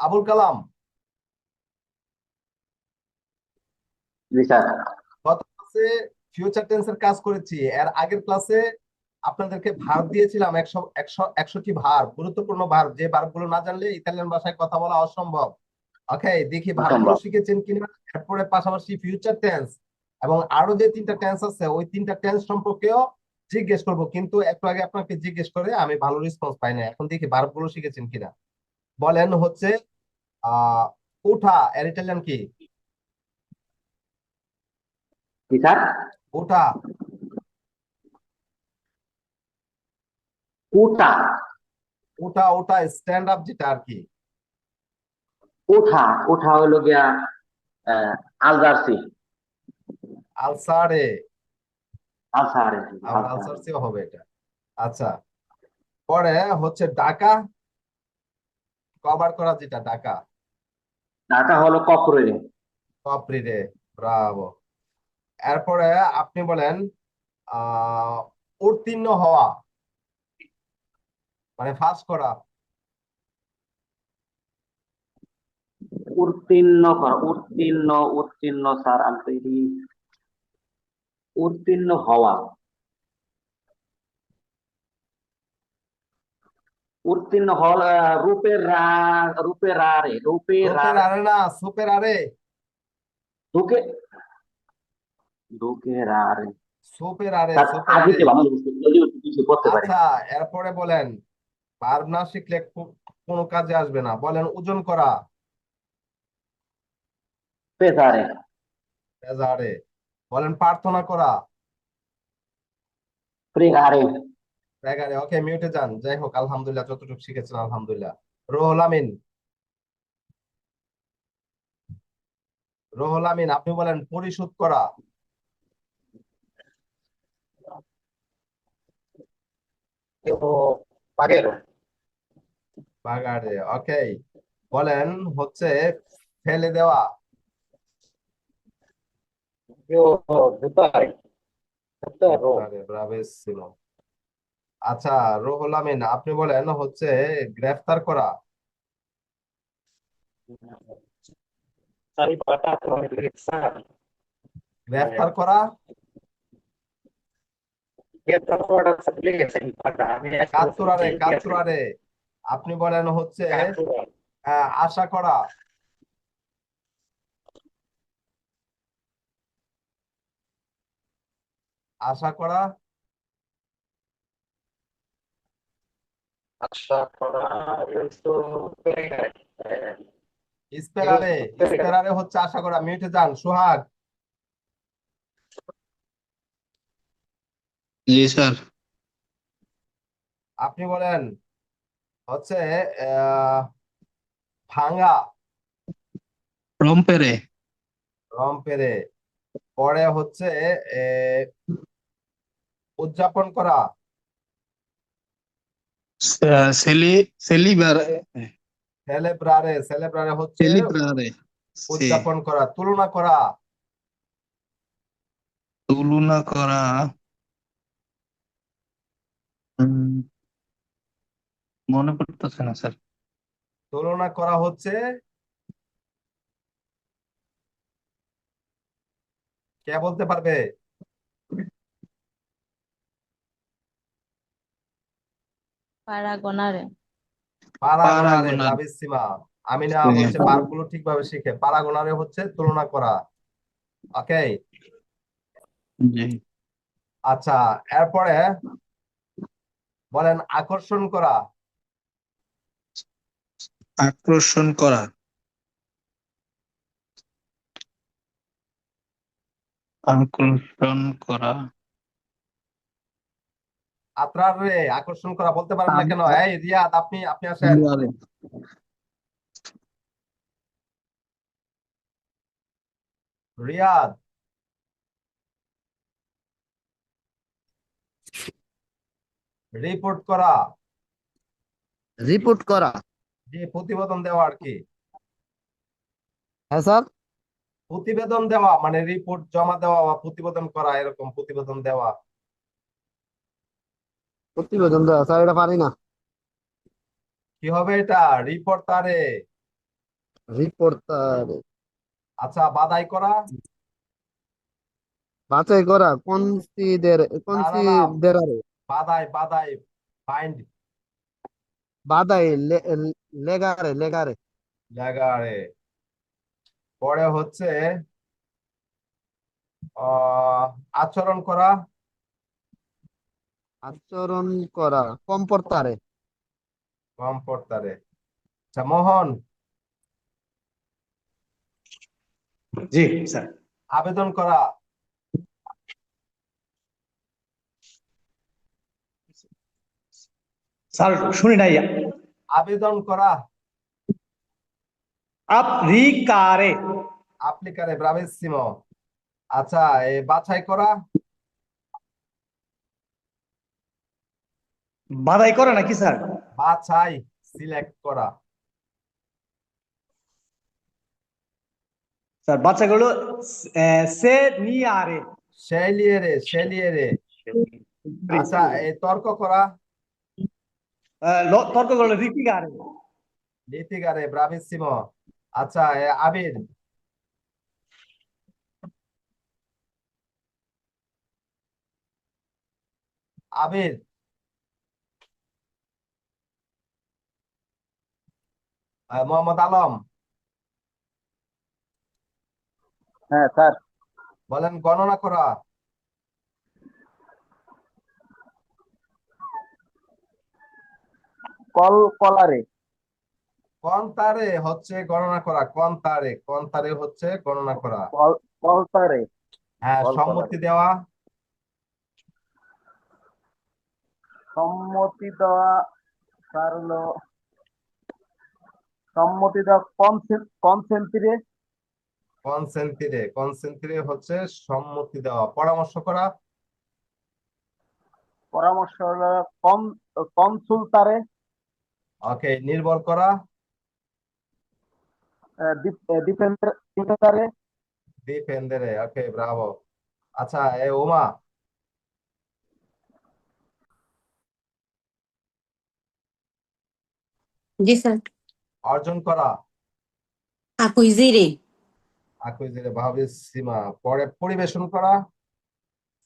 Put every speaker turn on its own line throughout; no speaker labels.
আবুল কালাম। গত ক্লাসে ফিউচার টেন্সের কাজ করেছি। এর আগের ক্লাসে আপনাদেরকে ভার্ব দিয়েছিলাম একশো একশো একশোটি ভার্ব গুরুত্বপূর্ণ ভার্ব যে ভার্বগুলো না জানলে ইতালিয়ান ভাষায় কথা বলা অসম্ভব। ওকে দেখি
অসম্ভব।
শিখেছেন কিনা। এরপরে পাশাপাশি ফিউচার টেন্স এবং আরও যে তিনটা টেন্স আছে ওই তিনটা টেন্স সম্পর্কেও জিজ্ঞেস করব। কিন্তু একটু আগে আপনাকে জিজ্ঞেস করে আমি ভালো রেসপন্স পাই না এখন দেখি ভার্বগুলো শিখেছেন কিনা। বলেন হচ্ছে আহ উঠা এর ইটালিয়ান কি? উঠা।
উঠা।
উঠা উঠা স্ট্যান্ড আপ যেটা আর কি।
উঠা উঠা হলো গিয়া আলজার্সি
আলসারে
আলসারে
আবার আলসারসিও হবে এটা। আচ্ছা পরে হচ্ছে ডাকা কভার করা যেটা ডাকা?
ঢাকা হলো কপরে।
কপ্রিরে ব্রাভো। এরপরে আপনি বলেন আহ উত্তীর্ণ হওয়া মানে পাস করা।
উত্তীর্ণ করা উত্তীর্ণ উত্তীর্ণ স্যার আমি উত্তীর্ণ হওয়া। উত্তীর্ণ হল রূপের রূপের রারে রূপের
আরে না সুপের আরে
ঢুকে ঢুকে রারে
সুপের আরে সুপের
আগে
আরে
কিছু করতে পারি
আচ্ছা এরপরে বলেন ভার্ব না শিখলে কোনো কাজে আসবে না। বলেন ওজন করা।
পেশারে
এজারে বলেন প্রার্থনা করা।
প্রেগারে
এগারে ওকে মিউটে যান। যাই হোক আলহামদুলিল্লাহ যতটুকু শিখেছেন আলহামদুলিল্লাহ। রোহুল আমিন। রোহুল আমিন আপনি বলেন পরিশোধ করা। বাগারে। ওকে বলেন হচ্ছে ফেলে দেওয়া। ব্রাভেসিমো আচ্ছা রুহুল আমিন আপনি বলেন হচ্ছে গ্রেফতার করা। গ্রেফতার করা? কাতুরারে কাতুরারে আপনি বলেন হচ্ছে আশা করা। আশা করা? আশা করা হচ্ছে আশা করা মিউটে যান সোহাগ।
জি স্যার।
আপনি বলেন হচ্ছে আহ ভাঙা
রম্পেরে।
রম্পেরে। পরে হচ্ছে উদযাপন করা।
সেলি সেলিবারে
সেলেব্রারে সেলেব্রারে হচ্ছে
সেলিব্রারে
উদযাপন করা তুলনা করা।
তুলনা করা মনে পড়তেছে না স্যার।
তুলনা করা হচ্ছে কে বলতে পারবে?
পারাগনারে।
পারাগোনারে।
পারাগোনার।
ব্রাভিসিমা আমি না
হ্যাঁ।
হচ্ছে বারগুলো ঠিকভাবে শিখে। পারাগোনারে হচ্ছে তুলনা করা। ওকে? আচ্ছা এরপরে বলেন আকর্ষণ করা।
আকর্ষণ করা। আকর্ষণ করা।
আপনার আকর্ষণ করা বলতে পারেন না কেন? এই রিয়াদ আপনি আপনি আসেন। রিয়াদ। রিপোর্ট করা।
রিপোর্ট করা।
যে প্রতিবেদন দেওয়া আর কি।
হ্যাঁ স্যার?
প্রতিবেদন দেওয়া মানে রিপোর্ট জমা দেওয়া বা প্রতিবেদন করা এরকম প্রতিবেদন দেওয়া।
দেওয়া স্যার এটা পারি না।
কি হবে এটা? রিপোর্টারে।
রিপোর্টারে।
আচ্ছা বাদাই করা।
বাছাই করা কনসিডের
না।
কনসিডেরারে
বাদাই বাদাই বাইন্ড।
বাদাই লে- লেগারে লেগারে।
পরে হচ্ছে আচরণ করা।
আচরণ করা কম্পোর্টারে
কম্পোর্টারে আচ্ছা মোহন।
জি স্যার।
আবেদন করা।
স্যার শুনি নাই।
আবেদন করা।
আপ্রিকারে
applicare bravissimo আচ্ছা এ বাছাই করা।
বাধাই করে নাকি স্যার?
বাছাই সিলেক্ট করা।
স্যার বাচ্চাগুলো সে নিয়ে আরে।
scegliere scegliere আচ্ছা এই তর্ক করা।
আহ, ল- তর্কগুলো রিপিকারে
litigare bravissimo আচ্ছা এ আবির। আবির। মোহাম্মদ আলম।
হ্যাঁ স্যার।
বলেন গণনা করা।
কল কলারে।
কোন তারে হচ্ছে গণনা করা? কোন তারে? কোন তারে হচ্ছে গণনা করা?
কল কলতারে
হ্যাঁ সম্মতি দেওয়া।
সম্মতি দেওয়া স্যার সম্মতি দেওয়া কনসেন্ট কনসেন্ট্রে
কনসেন্টিরে কনসেন্টিরে হচ্ছে সম্মতি দেওয়া। পরামর্শ করা।
পরামর্শ হলো কনসুলতারে
ওকে নির্ভর করা।
ডিফেন্ডার ডিফেন্ডারে?
ডিফেন্ডারে ওকে ব্রাভো। আচ্ছা এ উমা।
জি স্যার।
অর্জন করা। আকুইজিরে ভাবিসিমা পরে পরিবেশন করা।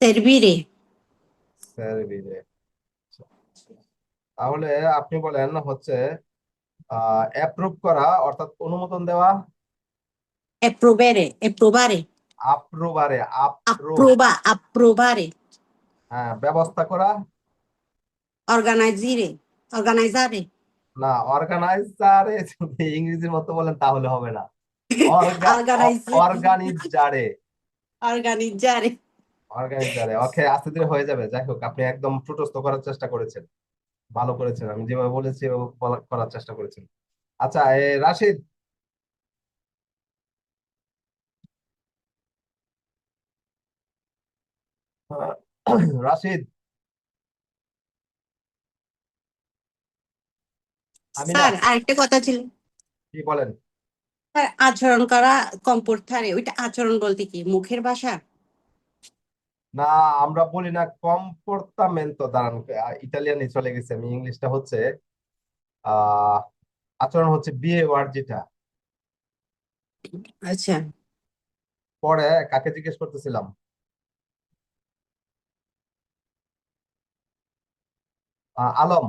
Servire.
সার্ভিরে তাহলে আপনি বলেন হচ্ছে অ্যাপ্রুভ করা অর্থাৎ অনুমোদন দেওয়া।
Approvare. Approvare
আপ্রুভারে আপ্রুভ
approvare.
হ্যাঁ ব্যবস্থা করা।
Organizare. organizzare
না অর্গানাইজারে যদি ইংরেজির মতো বলেন তাহলে হবে না। অর্গানিজারে
organizzare
অর্গানাইজারে ওকে আস্তে ধীরে হয়ে যাবে। যাই হোক আপনি একদম ঠুটস্থ করার চেষ্টা করেছেন। ভালো করেছেন আমি যেভাবে বলেছি করার চেষ্টা করেছেন। আচ্ছা এ রাশিদ। রাশিদ।
স্যার আরেকটা কথা ছিল।
কি বলেন।
স্যার আচরণ করা ওইটা আচরণ বলতে কি মুখের ভাষা?
না আমরা বলি না কম্পোর্তামেন্তো দাঁড়ান চলে গেছে আমি ইংলিশটা হচ্ছে আহ আচরণ হচ্ছে বিহেভিয়ার যেটা।
আচ্ছা।
পরে কাকে জিজ্ঞেস করতেছিলাম? আলম।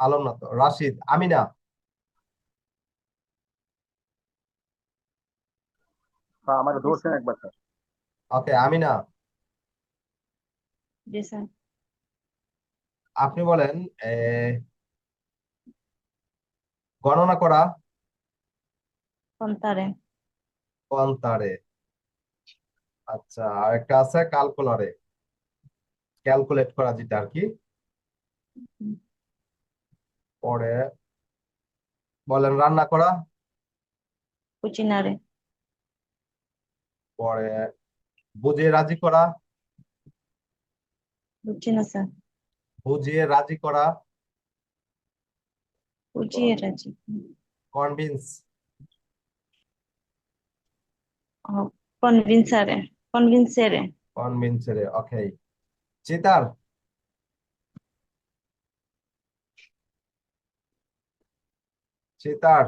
আলম না তো রাশিদ আমিনা।
আমার ধরছেন একবার স্যার।
ওকে আমিনা।
জি স্যার।
আপনি বলেন গণনা করা কোয়ান্টারে আচ্ছা আর একটা আছে ক্যালকুলারে ক্যালকুলেট করা যেটা আর কি। পরে। বলেন রান্না করা?
কুচিনারে
পরে। বুঝিয়ে রাজি করা?
বুঝছি না স্যার।
বুঝিয়ে রাজি করা?
বুঝিয়ে রাজি।
কনভিন্স
কনভিন্সারে কনভিন্সেরে
কনভিন্সেরে ওকে চিতার? সিতার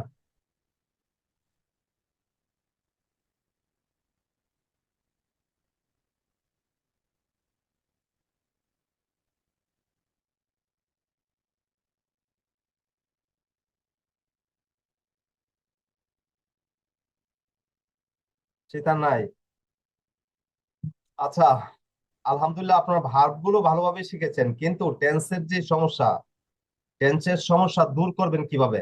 সিতার নাই। আচ্ছা আলহামদুলিল্লাহ আপনার ভার্বগুলো ভালোভাবে শিখেছেন, কিন্তু টেন্সের যে সমস্যা টেন্সের সমস্যা দূর করবেন কীভাবে?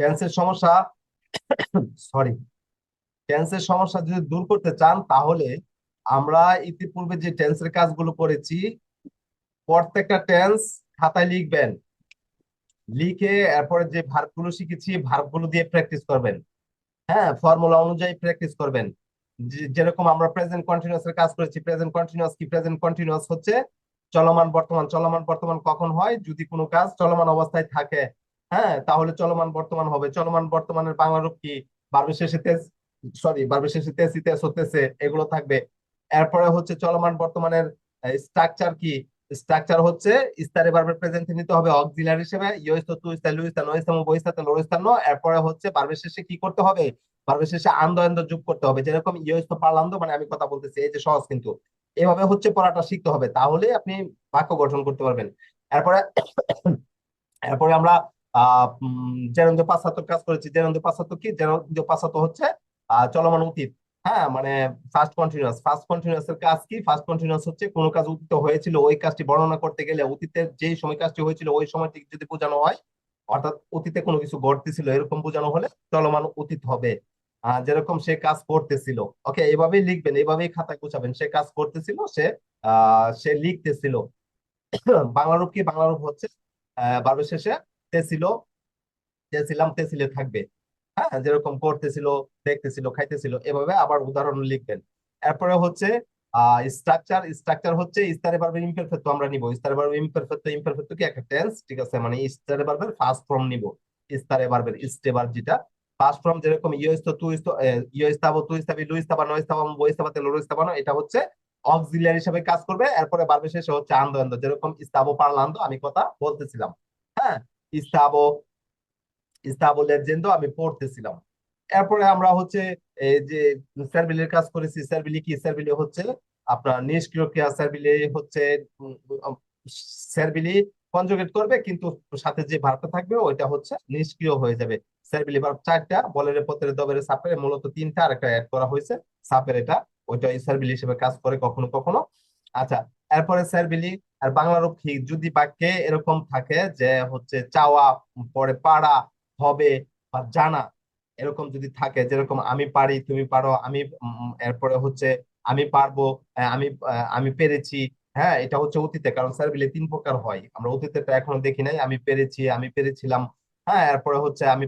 টেন্সের সমস্যা সরি টেন্সের সমস্যা যদি দূর করতে চান, তাহলে আমরা ইতিপূর্বে যে টেন্সের কাজগুলো করেছি, প্রত্যেকটা টেন্স খাতায় লিখবেন। লিখে এরপরে যে ভার্বগুলো শিখেছি ভার্বগুলো দিয়ে প্র্যাকটিস করবেন। হ্যাঁ ফর্মুলা অনুযায়ী প্র্যাকটিস করবেন। যেরকম আমরা প্রেজেন্ট কন্টিনিউয়াস এর কাজ করেছি প্রেজেন্ট কন্টিনিউয়াস কি? প্রেজেন্ট কন্টিনিউয়াস হচ্ছে চলমান বর্তমান। চলমান বর্তমান কখন হয়? যদি কোনো কাজ চলমান অবস্থায় থাকে হ্যাঁ তাহলে চলমান বর্তমান হবে। চলমান বর্তমানের বাংলা রূপ কি? বার্বের শেষে তেজ সরি বার্বের শেষে হতেছে, এগুলো থাকবে। এরপরে হচ্ছে চলমান বর্তমানের স্ট্রাকচার কি? স্ট্রাকচার হচ্ছে ইস্তারে বার্বের প্রেজেন্টে নিতে হবে অক্সিলারি হিসেবে এরপরে হচ্ছে বার্বের শেষে কি করতে হবে? বার্বের শেষে আন্দ আন্দ যোগ করতে হবে। যেরকম ইয়োস্ত, পারলান্দ মানে আমি কথা বলতেছি, এই যে সহজ কিন্তু। এভাবে হচ্ছে পড়াটা শিখতে হবে, তাহলে আপনি বাক্য গঠন করতে পারবেন। এরপরে এরপরে আমরা জেরন্দ পাঁচাত্তর কাজ করেছি জেরন্দ পাঁচাত্তর কি জেরন্দ পাঁচাত্তর হচ্ছে চলমান অতীত। হ্যাঁ মানে ফার্স্ট কন্টিনিউয়াস ফার্স্ট কন্টিনিউয়াস এর কাজ কি? ফার্স্ট কন্টিনিউয়াস হচ্ছে কোনো কাজ অতীত হয়েছিল, ওই কাজটি বর্ণনা করতে গেলে অতীতের যেই সময় কাজটি হয়েছিল, ওই সময়টি যদি বোঝানো হয়, অর্থাৎ অতীতে কোনো কিছু ঘটতেছিল, এরকম বোঝানো হলে চলমান অতীত হবে। যেরকম সে কাজ করতেছিল। ওকে, এভাবেই লিখবেন, এভাবেই খাতায় গুছাবেন। সে কাজ করতেছিল, সে সে লিখতেছিল। বাংলা রূপ কি? বাংলা রূপ হচ্ছে বার্বের শেষে তেছিল তেছিলাম তেছিলে থাকবে। হ্যাঁ যেরকম করতেছিল দেখতেছিল, খাইতেছিল, এভাবে আবার উদাহরণ লিখবেন। এরপরে হচ্ছে স্ট্রাকচার স্ট্রাকচার হচ্ছে ইস্তারে বারবার ইমপারফেক্ট আমরা নিব। ইস্তারে বারবার ইমপারফেক্ট ইমপারফেক্ট কি? একটা টেন্স ঠিক আছে? মানে ইস্তারে বারবার ফার্স্ট ফর্ম নিব। ইস্তারে বারবার ইস্তেবার যেটা। ফার্স্ট ফর্ম যেরকম, ইয়ো ইস্তো তু ইস্তো ইয়ো ইস্তাবো তু ইস্তাবি লু ইস্তাবা নো ইস্তাবা বো ইস্তাবাতে লোরো ইস্তাবানো এটা হচ্ছে অক্সিলিয়ারি হিসেবে কাজ করবে। এরপরে বারবার শেষে হচ্ছে আন্দো আন্দো যেরকম ইস্তাবো পারলান্দো আমি কথা বলতেছিলাম। হ্যাঁ? ইস্তাবো লেজেন্ডো আমি পড়তেছিলাম। এরপরে আমরা হচ্ছে এই যে সার্ভিলের কাজ করেছি সার্ভিলি কি? সার্ভিলি হচ্ছে আপনার নিষ্ক্রিয় ক্রিয়া সার্ভিলি হচ্ছে সার্ভিলি কনজুগেট করবে, কিন্তু সাথে যে ভার্বটা থাকবে, ওইটা হচ্ছে নিষ্ক্রিয় হয়ে যাবে। সার্ভিলি ভার্ব চারটা, বলের পত্রে দবের সাপের, মূলত তিনটা, আর একটা অ্যাড করা হয়েছে। সাপের এটা, ওইটা সার্ভিলি হিসেবে কাজ করে কখনো কখনো। আচ্ছা এরপরে সার্ভিলি আর বাংলা রূপ কি যদি বাক্যে এরকম থাকে যে হচ্ছে চাওয়া পরে পারা হবে বা জানা, এরকম যদি থাকে যেরকম আমি পারি, তুমি পারো, আমি এরপরে হচ্ছে আমি পারব আমি আমি পেরেছি হ্যাঁ এটা হচ্ছে অতীতে, কারণ সার্ভিলে তিন প্রকার হয়। আমরা অতীতেটা এখনও দেখি নাই, আমি পেরেছি, আমি পেরেছিলাম হ্যাঁ এরপরে হচ্ছে আমি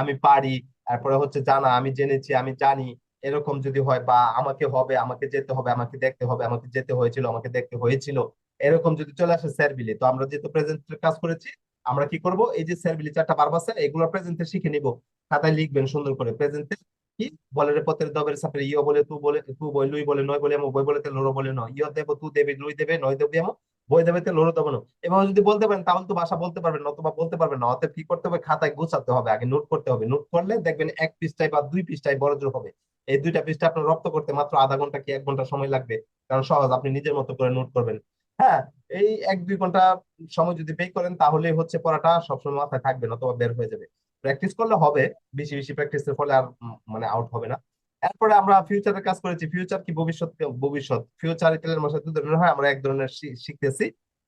আমি পারি, এরপরে হচ্ছে জানা, আমি জেনেছি, আমি জানি, এরকম যদি হয় বা আমাকে হবে, আমাকে যেতে হবে, আমাকে দেখতে হবে, আমাকে যেতে হয়েছিল, আমাকে দেখতে হয়েছিল এরকম যদি চলে আসে স্যারবিলি তো আমরা যেহেতু প্রেজেন্টের কাজ করেছি, আমরা কি করব? এই যে স্যারবিলি চারটা বারবার স্যার এগুলো প্রেজেন্টে শিখে নিব। খাতায় লিখবেন সুন্দর করে প্রেজেন্টে কি? বলের পত্রের দবের সাপের ইয় বলে তু বলে, তু বই লুই বলে, নয় বলে এমো বই বলে লোরো বলে নয়। ইয় দেব, তু দেবে, লুই দেবে, নয় দেবে এমো বই দেবে তে লোরো দেবো না এভাবে যদি বলতে পারেন, তাহলে তো ভাষা বলতে পারবেন অথবা বলতে পারবেন না। অতএব কি করতে হবে? খাতায় গুছাতে হবে, আগে নোট করতে হবে। নোট করলে দেখবেন এক পৃষ্ঠায় বা দুই পৃষ্ঠায় বড় জোর হবে। এই দুইটা পৃষ্ঠা আপনার রপ্ত করতে মাত্র আধা ঘণ্টা কি এক ঘণ্টা সময় লাগবে? কারণ সহজ, আপনি নিজের মতো করে নোট করবেন। হ্যাঁ এই এক দুই ঘণ্টা সময় যদি পে করেন তাহলে হচ্ছে পড়াটা সবসময় মাথায় থাকবে না অথবা বের হয়ে যাবে। প্র্যাকটিস করলে হবে, বেশি বেশি প্র্যাকটিসের ফলে আর মানে আউট হবে না। এরপরে আমরা ফিউচারের কাজ করেছি। ফিউচার কি ভবিষ্যৎ? ভবিষ্যৎ। ফিউচার ইটালিয়ান ভাষায় দু ধরনের হয়, আমরা এক ধরনের শিখতেছি,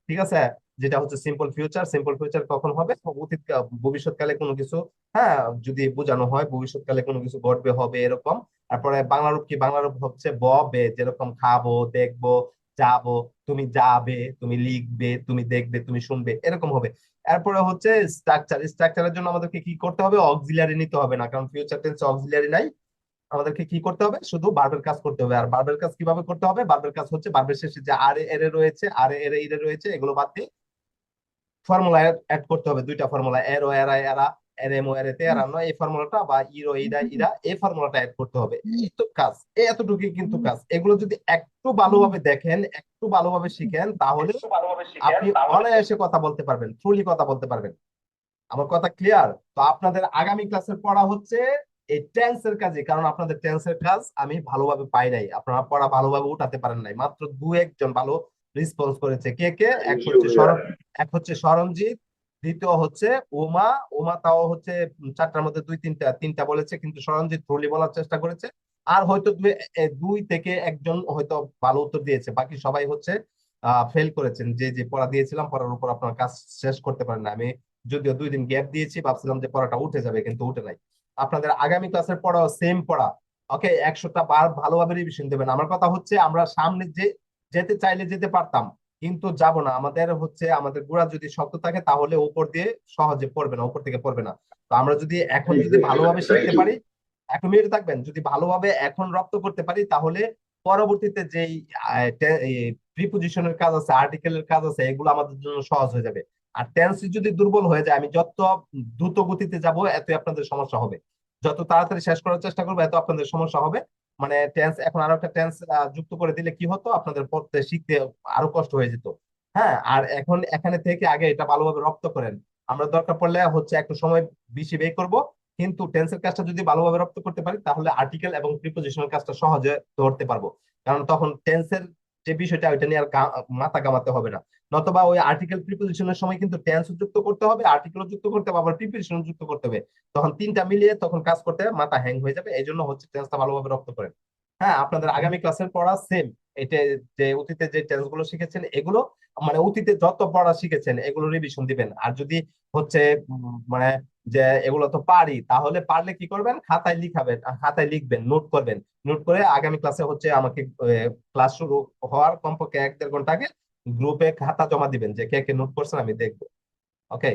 ঠিক আছে? যেটা হচ্ছে সিম্পল ফিউচার সিম্পল ফিউচার কখন হবে? অতীত ভবিষ্যৎকালে কোনো কিছু হ্যাঁ যদি বোঝানো হয়, ভবিষ্যৎকালে কোনো কিছু ঘটবে, হবে এরকম। তারপরে বাংলা রূপ কি? বাংলা রূপ হচ্ছে ব, বে, যেরকম খাব, দেখব যাব, তুমি যাবে, তুমি লিখবে, তুমি দেখবে, তুমি শুনবে, এরকম হবে। এরপরে হচ্ছে স্ট্রাকচার স্ট্রাকচারের জন্য আমাদেরকে কি করতে হবে? অক্সিলারি নিতে হবে না, কারণ ফিউচার টেন্সে অক্সিলারি নাই। আমাদেরকে কি করতে হবে? শুধু বার্বের কাজ করতে হবে। আর বার্বের কাজ কীভাবে করতে হবে? বার্বের কাজ হচ্ছে বার্বের শেষে যে আর এর রয়েছে আর এর ইরে রয়েছে, এগুলো বাদ দিয়ে ফর্মুলা অ্যাড করতে হবে। দুইটা ফর্মুলা এরো এরা এরা এই ফর্মুলাটা বা ইরো এই ফর্মুলাটা অ্যাড করতে হবে। তো কাজ এই এতটুকুই কিন্তু কাজ। এগুলো যদি একটু ভালোভাবে দেখেন একটু ভালোভাবে শিখেন তাহলে আপনি অনায়াসে কথা বলতে পারবেন ট্রুলি কথা বলতে পারবেন। আমার কথা ক্লিয়ার তো আপনাদের আগামী ক্লাসের পড়া হচ্ছে এই টেন্সের কাজে কারণ আপনাদের টেন্সের কাজ আমি ভালোভাবে পাই নাই। আপনারা পড়া ভালোভাবে উঠাতে পারেন নাই। মাত্র দু একজন ভালো রেসপন্স করেছে। কে কে? এক হচ্ছে এক হচ্ছে সরঞ্জিত দ্বিতীয় হচ্ছে উমা উমা তাও হচ্ছে চারটার মধ্যে দুই, তিনটা তিনটা বলেছে, কিন্তু সরঞ্জিত ট্রলি বলার চেষ্টা করেছে। আর হয়তো দুই- থেকে একজন হয়তো ভালো উত্তর দিয়েছে। বাকি সবাই হচ্ছে ফেল করেছেন। যে যে পড়া দিয়েছিলাম, পড়ার উপর আপনার কাজ শেষ করতে পারেন না। আমি যদিও দুই দিন গ্যাপ দিয়েছি, ভাবছিলাম যে পড়াটা উঠে যাবে, কিন্তু উঠে নাই। আপনাদের আগামী ক্লাসের পড়াও সেম পড়া। ওকে একশোটা বার ভালোভাবে রিভিশন দেবেন। আমার কথা হচ্ছে, আমরা সামনে যে, যেতে চাইলে যেতে পারতাম। কিন্তু যাব না। আমাদের হচ্ছে আমাদের গোড়া যদি শক্ত থাকে তাহলে উপর দিয়ে সহজে পড়বে না উপর থেকে পড়বে না। তো আমরা যদি এখন যদি ভালোভাবে শিখতে পারি এক মিনিট থাকবেন যদি ভালোভাবে এখন রপ্ত করতে পারি তাহলে পরবর্তীতে যেই প্রিপোজিশনের কাজ আছে আর্টিকেলের কাজ আছে এগুলো আমাদের জন্য সহজ হয়ে যাবে। আর টেন্স যদি দুর্বল হয়ে যায় আমি যত দ্রুত গতিতে যাব এতই আপনাদের সমস্যা হবে। যত তাড়াতাড়ি শেষ করার চেষ্টা করব এত আপনাদের সমস্যা হবে। মানে টেন্স এখন আরও একটা টেন্স যুক্ত করে দিলে কি হতো? আপনাদের পড়তে, শিখতে আরও কষ্ট হয়ে যেত। হ্যাঁ আর এখন এখানে থেকে আগে এটা ভালোভাবে রপ্ত করেন। আমরা দরকার পড়লে হচ্ছে একটু সময় বেশি ব্যয় করব, কিন্তু টেন্সের কাজটা যদি ভালোভাবে রপ্ত করতে পারি, তাহলে আর্টিকেল এবং প্রিপোজিশনের কাজটা সহজে ধরতে পারব। কারণ তখন টেন্সের যে বিষয়টা, ওইটা নিয়ে আর মাথা ঘামাতে হবে না। নতবা ওই আর্টিকেল প্রিপোজিশনের সময় কিন্তু টেন্স যুক্ত করতে হবে আর্টিকেলও যুক্ত করতে হবে, আবার প্রিপোজিশন যুক্ত করতে হবে। তখন তিনটা মিলিয়ে তখন কাজ করতে মাথা হ্যাং হয়ে যাবে এই জন্য হচ্ছে টেন্সটা ভালোভাবে রপ্ত করেন। হ্যাঁ আপনাদের আগামী ক্লাসের পড়া সেম এটা যে অতীতে যে টেন্সগুলো শিখেছেন, এগুলো মানে অতীতে যত পড়া শিখেছেন, এগুলো রিভিশন দিবেন। আর যদি হচ্ছে মানে যে এগুলো তো পারি, তাহলে পারলে কি করবেন? খাতায় লিখাবেন খাতায় লিখবেন, নোট করবেন। নোট করে আগামী ক্লাসে হচ্ছে আমাকে ক্লাস শুরু হওয়ার কমপক্ষে এক দেড় ঘণ্টা আগে গ্রুপে খাতা জমা দিবেন যে কে কে নোট করছেন আমি দেখব। ওকে